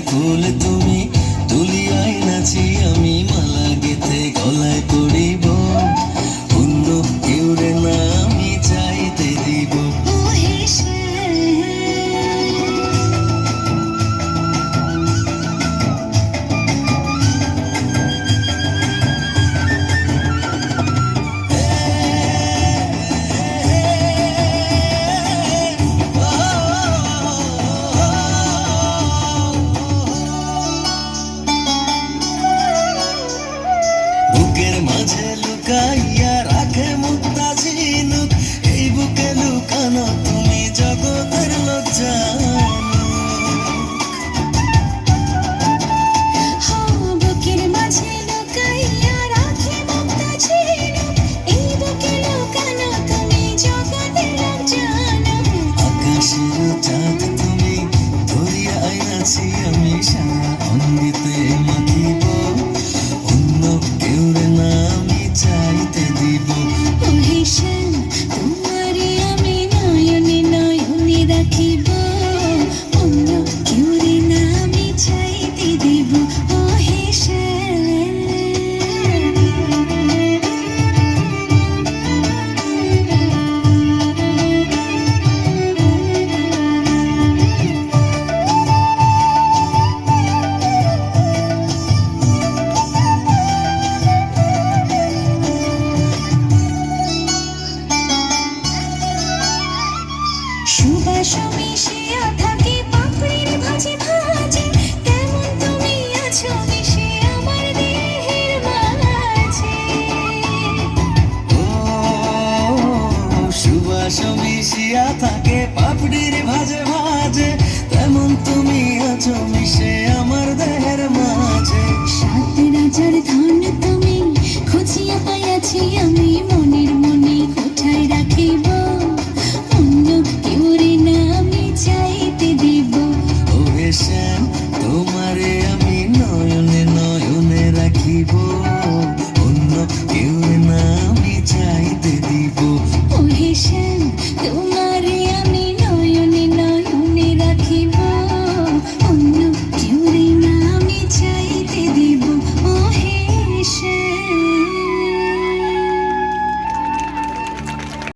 ফুল তুমি জানো আকাশের চাঁদ তুমি ধরিয়া আইনাছি আমি। সারা অঙ্গিতে মাখিব অন্য কেউ না আমি চাইতে দিব। তোমারে আমি নয়নে নয়নে রাখিব ভালোবাসো মিশিয়া থাকি পাপড়ির কেমন তুমি আছো মিশিয়া থাকে পাপড়ির ভাজে ভাজে। তেমন তুমি আছো মিশে আমার দেহের মাঝে? সাত রাজার ধন তুমি খুঁজিয়া পাইয়াছি আমি। মনের মনে কোথায় রাখিব